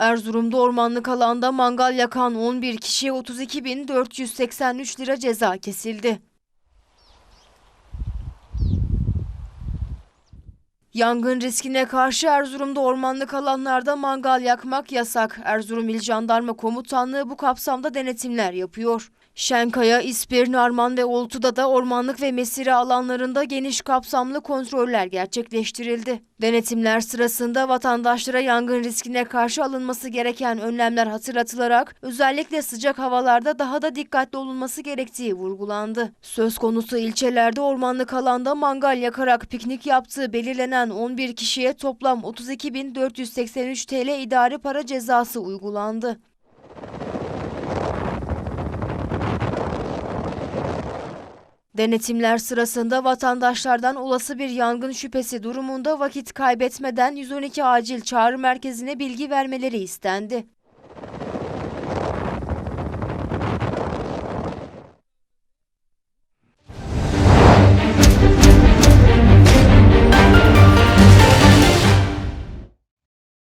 Erzurum'da ormanlık alanda mangal yakan 11 kişiye 32.483 lira ceza kesildi. Yangın riskine karşı Erzurum'da ormanlık alanlarda mangal yakmak yasak. Erzurum İl Jandarma Komutanlığı bu kapsamda denetimler yapıyor. Şenkaya, İspir, Narman ve Oltu'da da ormanlık ve mesire alanlarında geniş kapsamlı kontroller gerçekleştirildi. Denetimler sırasında vatandaşlara yangın riskine karşı alınması gereken önlemler hatırlatılarak özellikle sıcak havalarda daha da dikkatli olunması gerektiği vurgulandı. Söz konusu ilçelerde ormanlık alanda mangal yakarak piknik yaptığı belirlenen 11 kişiye toplam 32.483 TL idari para cezası uygulandı. Denetimler sırasında vatandaşlardan olası bir yangın şüphesi durumunda vakit kaybetmeden 112 acil çağrı merkezine bilgi vermeleri istendi.